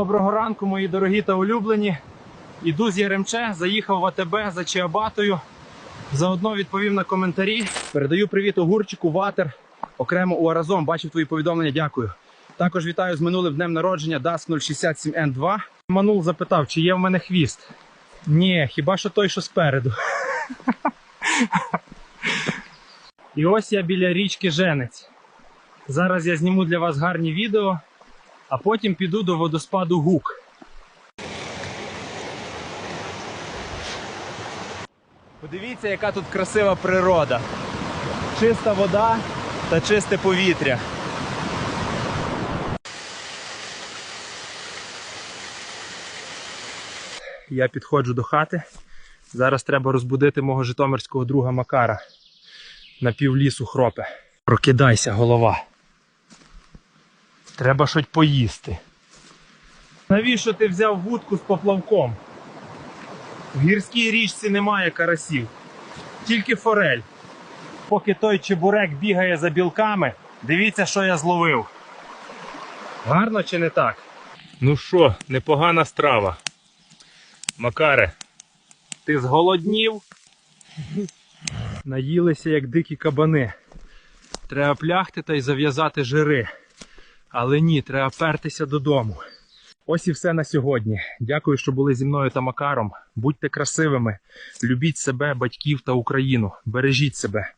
Доброго ранку, мої дорогі та улюблені. Іду з Яремче, заїхав в АТБ за Чиабатою. Заодно відповів на коментарі. Передаю привіт огурчику, ватер. Окремо у Аразом. Бачив твої повідомлення, дякую. Також вітаю з минулим днем народження DAS 067N2. Манул запитав, чи є в мене хвіст. Ні, хіба що той, що спереду. І ось я біля річки Женець. Зараз я зніму для вас гарні відео, а потім піду до водоспаду Гук. Подивіться, яка тут красива природа. Чиста вода та чисте повітря. Я підходжу до хати. Зараз треба розбудити мого житомирського друга Макара. На півлісу хропе. Прокидайся, голова. Треба щось поїсти. Навіщо ти взяв вудку з поплавком? В гірській річці немає карасів, тільки форель. Поки той чебурек бігає за білками, дивіться, що я зловив. Гарно чи не так? Ну що, непогана страва. Макаре, ти зголоднів? Наїлися, як дикі кабани. Треба плягти та й зав'язати жири. Але ні, треба пертися додому. Ось і все на сьогодні. Дякую, що були зі мною та Макаром. Будьте красивими, любіть себе, батьків та Україну. Бережіть себе.